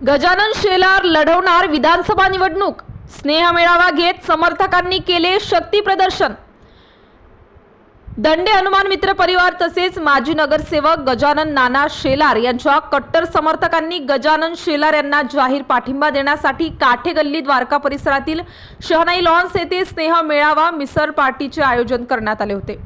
गजानन शेलार लढवणार विधानसभा निवडणूक. स्नेह मेळावा घेत समर्थकांनी केले शक्ती प्रदर्शन. दंडे हनुमान मित्र परिवार तसेच माजी नगरसेवक गजानन नाना शेलार यांच्या कट्टर समर्थकांनी गजानन शेलार यांना जाहीर पाठिंबा देण्यासाठी काठे गल्ली द्वारका परिसरातील शहनाई लॉन्स येथे स्नेह मेळावा मिसळ पार्टीचे आयोजन करण्यात आले होते.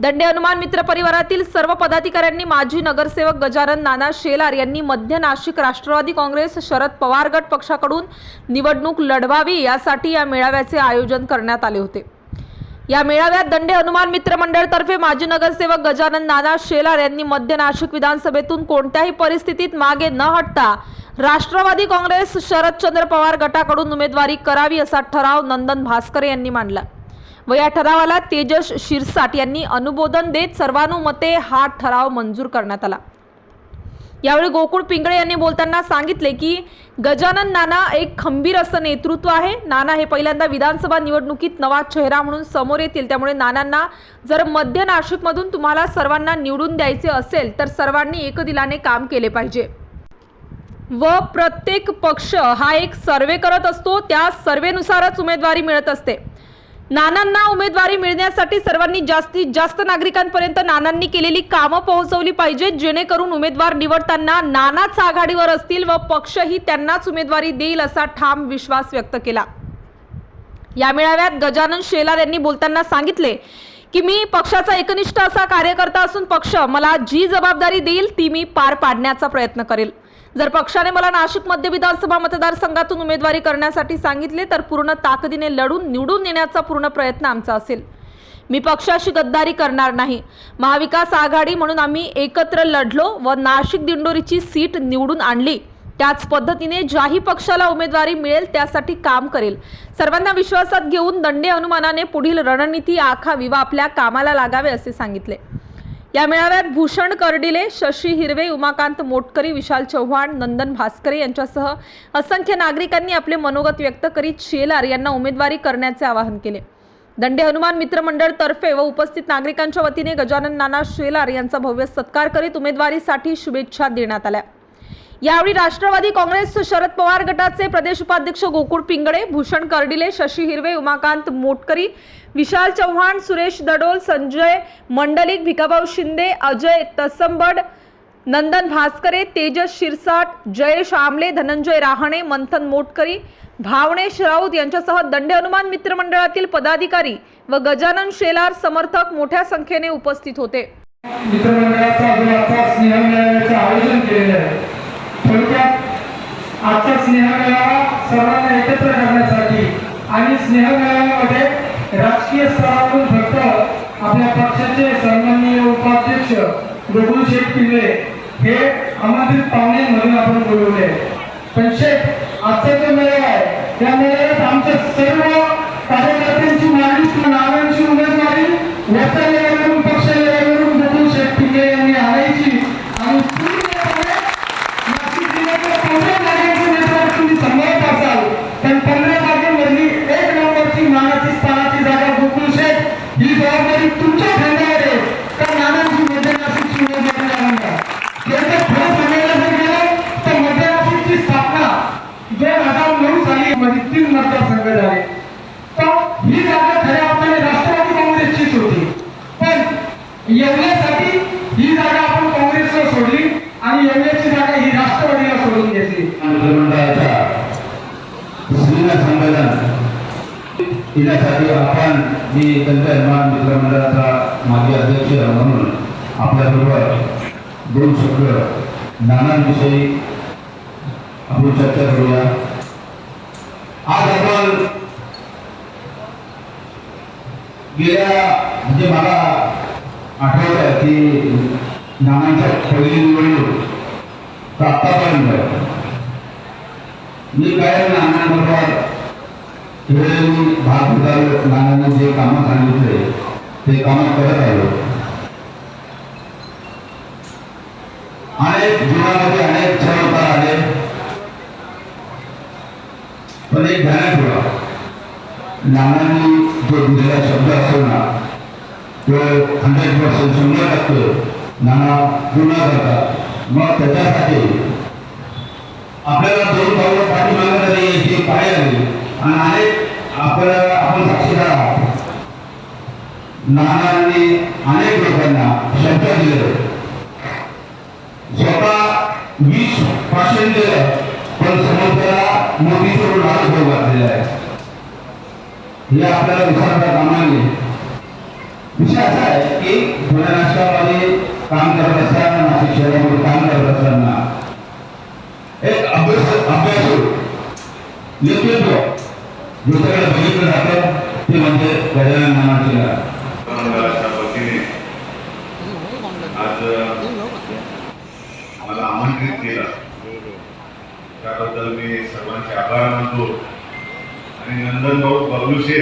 दंडे हनुमान मित्र परिवारातील सर्व पदाधिकाऱ्यांनी माजी नगरसेवक गजानन नाना शेलार यांनी मध्य नाशिक राष्ट्रवादी काँग्रेस शरद पवार गट पक्षाकडून निवडणूक लढवावी यासाठी या मेळाव्याचे आयोजन करण्यात आले होते. या मेळाव्यात दंडे हनुमान मित्र मंडळतर्फे माजी नगरसेवक गजानन नाना शेलार यांनी मध्य नाशिक विधानसभेतून कोणत्याही परिस्थितीत मागे न हटता राष्ट्रवादी काँग्रेस शरदचंद्र पवार गटाकडून उमेदवारी करावी असा ठराव नंदन भास्करे यांनी मांडला. व या ठरावाला तेजस शिरसाट यांनी अनुमोदन देत सर्वानुमते हा ठराव मंजूर करण्यात आला. यावेळी गोकुळ पिंगळे यांनी बोलताना सांगितले की गजानन नाना एक खंबीर असं नेतृत्व आहे. नाना हे पहिल्यांदा विधानसभा निवडणुकीत नवा चेहरा म्हणून समोर येतील. त्यामुळे नानांना जर मध्य नाशिकमधून तुम्हाला सर्वांना निवडून द्यायचे असेल तर सर्वांनी एकदिलाने काम केले पाहिजे. व प्रत्येक पक्ष हा एक सर्वे करत असतो. त्या सर्वेनुसारच उमेदवारी मिळत असते. नानांना उमेदवारी मिळण्यासाठी सर्वांनी जास्तीत जास्त नागरिकांपर्यंत नानांनी केलेली कामं पोहोचवली पाहिजेत जेणेकरून उमेदवार निवडताना नानाच आघाडीवर असतील व पक्षही त्यांनाच उमेदवारी देईल असा ठाम विश्वास व्यक्त केला. या मेळाव्यात गजानन शेलार यांनी बोलताना सांगितले की मी पक्षाचा एकनिष्ठ असा कार्यकर्ता असून पक्ष मला जी जबाबदारी देईल ती मी पार पाडण्याचा प्रयत्न करेल. जर पक्षाने मला नाशिकमध्ये विधानसभा मतदारसंघातून उमेदवारी करण्यासाठी सांगितले तर पूर्ण ताकदीने लढून निवडून येण्याचा पूर्ण प्रयत्न आमचा असेल. मी पक्षाशी गद्दारी करणार नाही. महाविकास आघाडी म्हणून आम्ही एकत्र लढलो व नाशिक दिंडोरीची सीट निवडून आणली. त्याच पद्धतीने ज्याही पक्षाला उमेदवारी मिळेल त्यासाठी काम करेल. सर्वांना विश्वासात घेऊन दंडे अनुमानाने पुढील रणनीती आखावी व आपल्या कामाला लागावे असे सांगितले. या मेळाव्यात भूषण कर्डिले शशी हिरवे उमाकांत मोटकरी विशाल चव्हाण नंदन भास्करे यांच्यासह असंख्य नागरिकांनी आपले मनोगत व्यक्त करीत शेलार यांना उमेदवारी करण्याचे आवाहन केले. दंडे हनुमान मित्रमंडळ तर्फे व उपस्थित नागरिकांच्या वतीने गजानन नाना शेलार यांचा भव्य सत्कार करीत उमेदवारीसाठी शुभेच्छा देण्यात आल्या. यावेळी राष्ट्रवादी काँग्रेस शरद पवार गटाचे प्रदेश उपाध्यक्ष गोकुळ पिंगळे भूषण कर्डिले शशी हिरवे उमाकांत मोटकरी विशाल चव्हाण सुरेश दडोल संजय मंडलिक भिकाभाऊ शिंदे अजय तसंबड नंदन भास्करे तेजस शिरसाट जयेश आमले धनंजय राहणे मंथन मोटकरी भावनेश राऊत यांच्यासह दंडे हनुमान मित्रमंडळातील पदाधिकारी व गजानन शेलार समर्थक मोठ्या संख्येने उपस्थित होते. थोडक्यात आजच्या स्नेहमेळावा सर्वांना एकत्र करण्यासाठी आणि स्नेह राजकीय स्तरावरून फक्त आपल्या पक्षाचे सन्माननीय उपाध्यक्ष गोकुळ शेख पिंगळे हे आमंत्रित पाहुणे म्हणून आपण बोलवले. पण शेख आजचा जो मेळावा आहे त्या मेळाव्यात आमच्या सर्व कार्यकर्त्यांची मागणी नावांची उमेदवारी वरच्या एमएसाठी ही जागा आपण काँग्रेसला सोडली आणि येवल्याची जागा ही राष्ट्रवादीला सोडून घेतली. मंत्रिमंडळाच्या आपण मी तंत्रज्ञान मित्रमंडळाचा माजी अध्यक्ष म्हणून आपल्याबरोबर दोन शब्द नानांविषयी आपण चर्चा करूया. आज आपण गेल्या म्हणजे मला आठवत आहे की नानांच्या पहिली निवडणूक तर आतापर्यंत मी काय नानांबरोबर वेळोवेळी भाग घेत आलो नानांनी जे कामं सांगितले ते कामं करत आलो. अनेक जीवनामध्ये अनेक चढउतार आले. पण एक ध्यानात ठेवा. नानांनी जो दिलेला शब्द असतो ना तो हंड्रेड पर्सेंट शंभर टक्के नाना पूर्ण करतात मग त्याच्यासाठी आपल्याला दोन पावलं पाठीमागे नाही यायची पाय आली आणि अनेक आपल्याला आपण साक्षीदार आहोत नानांनी अनेक लोकांना शब्द दिले. स्वतः वीस पर्सेंट दिलं पण समोरच्याला मोठी सोडून अनुभव घातलेला आहे. हे आपल्याला विचारता कामा नये. विषय असा आहे की पुणे राष्ट्रामध्ये काम करत असताना नाशिक शहरामध्ये काम करत असताना एक अभ्यास अभ्यासू नेतृत्व दुसऱ्याकडे बघितलं जातं ते म्हणजे गजानन नानाचीला आज मला आमंत्रित केलं. त्याबद्दल मी सर्वांचे आभार मानतो. आणि नंदन भाऊ बबलूशे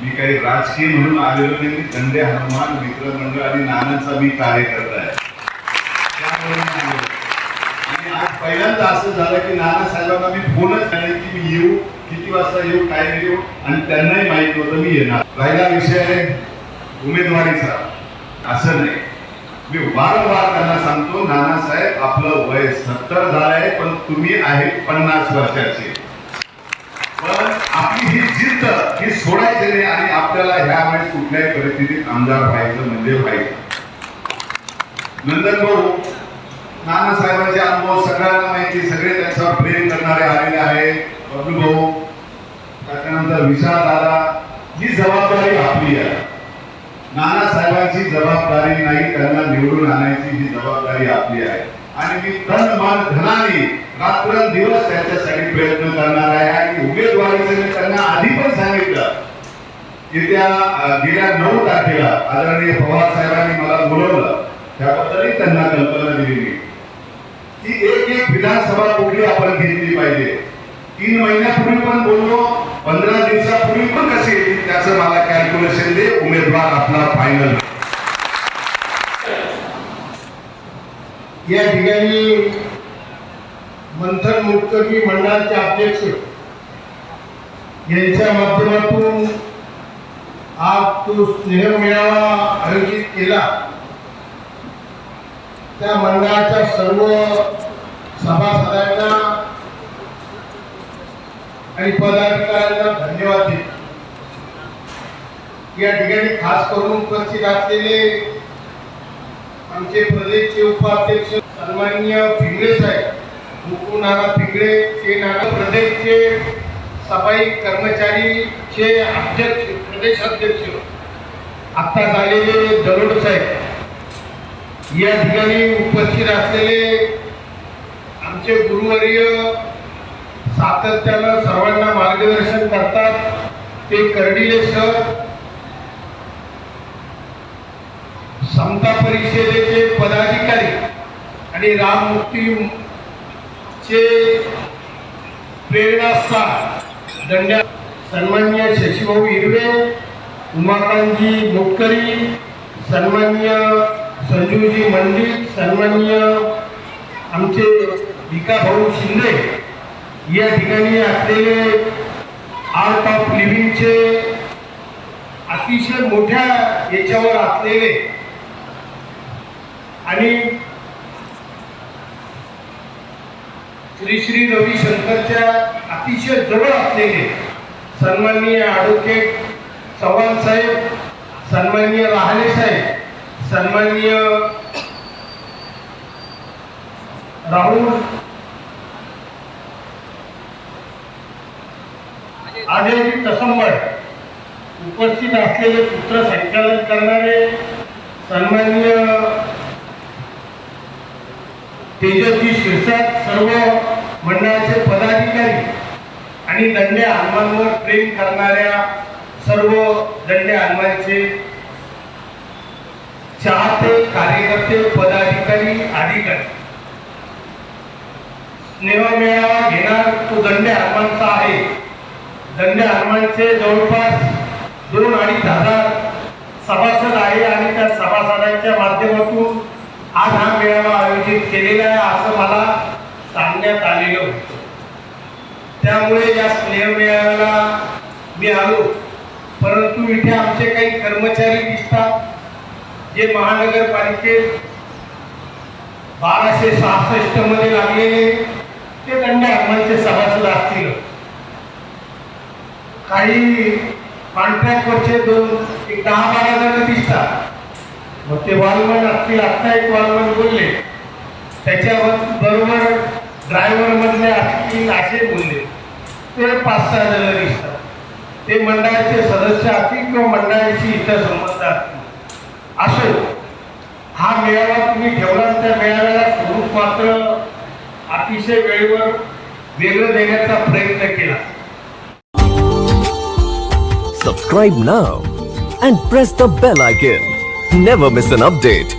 मी काही राजकीय म्हणून आलेलो नाही मी दंडे हनुमान मित्रमंडळ आणि नानांचा मी कार्यकर्ता आहे. आणि आज पहिल्यांदा असं झालं की नाना साहेबांना मी फोनच झाले की मी येऊ किती वाजता येऊ काय येऊ आणि त्यांनाही माहीत होतं मी येणार. राहिला विषय उमेदवारीचा. असं नाही. मी वारंवार त्यांना सांगतो नानासाहेब आपलं वय सत्तर झालंय पण तुम्ही आहे पन्नास वर्षाचे पण आपली ही जिद्द ही सोडायचे नाही आणि आपल्याला ह्या कुठल्याही परिस्थितीत आमदार व्हायचं म्हणजे व्हायचं. नंदन भाऊ नानासाहेबांचे अनुभव सगळ्यांना माहिती सगळे त्यांच्यावर प्रेम करणारे आलेले आहे. बबलू भाऊ त्याच्यानंतर विशाल दादा ही जबाबदारी आपली आहे. नानासाहेबांची जबाबदारी नाही त्यांना निवडून आणायची ही जबाबदारी आपली आहे. आणि मी तन मन धनाने रात्र दिवस त्याच्यासाठी प्रयत्न करणार आहे. आणि उमेदवारीचं मी त्यांना आधी पण सांगितलं की त्या गेल्या नऊ तारखेला आदरणीय पवार साहेबांनी मला बोलवलं. त्याबद्दलही त्यांना कल्पना दिली की एक एक विधानसभा कुठली आपण घेतली पाहिजे. तीन महिन्यापूर्वी पण बोललो पंधरा दिवसापूर्वी पण कशी त्याचं मला कॅल्क्युलेशन दे. उमेदवार आपला फायनल या ठिकाणी मंथन मुक्तकी मंडळाचे अध्यक्ष यांच्या माध्यमातून आज तो स्नेह मेळावा आयोजित केला. त्या मंडळाच्या सर्व सभासदांना आणि पदाधिकाऱ्यांना धन्यवाद देतो. या ठिकाणी खास करून उपस्थित असलेले आमचे प्रदेशचे उपाध्यक्ष सन्मान्य फिंगळे साहेब मुकू नाना फिंगळे ते नाना प्रदेशचे सफाई कर्मचारीचे अध्यक्ष प्रदेश अध्यक्ष आत्ता झालेले दरोड साहेब या ठिकाणी उपस्थित असलेले आमचे गुरुवर्य सातत्यानं सर्वांना मार्गदर्शन करतात. ते कर्डिले सर समता परिषदेचे पदाधिकारी आणि राममुक्ती चे प्रेरणास्थान दंड्या सन्मान्य शशीभाऊ हिरवे उमाकांतजी मोटकरी सन्मान्य संजूजी मंडित सन्मान्य आमचे भाऊ शिंदे या ठिकाणी असलेले आर्ट ऑफ लिव्हिंगचे अतिशय मोठ्या याच्यावर असलेले आणि श्री श्री रविशंकरच्या अतिशय जवळ असलेले सन्माननीय ॲडव्होकेट चव्हाण साहेब सन्माननीय लहाने साहेब सन्माननीय राहुल आजही तसंबर उपस्थित असलेले सूत्रसंचालन करणारे सन्माननीय तेजस्वी शिरसाट सर्व मंडळाचे पदाधिकारी आणि दंडे हनुमानवर प्रेम करणाऱ्या सर्व दंडे हनुमानचे चाहते कार्यकर्ते पदाधिकारी अधिकारी. स्नेह मेळावा घेणार तो दंडे हनुमानचा आहे. दंडे हनुमानचे जवळपास दोन अडीच हजार सभासद आहे आणि त्या सभासदांच्या माध्यमातून आज हा मेळावा आयोजित केलेला आहे असं मला सांगण्यात आलेलं होतं त्यामुळे या स्नेह मेळाव्याला मी आलो. परंतु इथे आमचे काही कर्मचारी दिसतात. जे महानगरपालिकेत बाराशे सहासष्टमध्ये लागलेले. ते दंड आगमनचे सभासद असतील. काही कॉन्ट्रॅक्टवरचे दोन एक दहा बारा जण दिसतात. मग ते वालमन असतील. आत्ता एक वालमन बोलले. त्याच्या बरोबर ड्रायव्हर मधले असतील असे बोलले. ते पाच सहा जण दिसतात ते मंडळाचे सदस्य असतील किंवा मंडळाशी इतर संबंध असतील असे हा मेळावा तुम्ही ठेवला त्या मेळाव्याला स्वरूप मात्र अतिशय वेळेवर वेगळं देण्याचा प्रयत्न केला Subscribe now and press the bell icon. Never miss an update.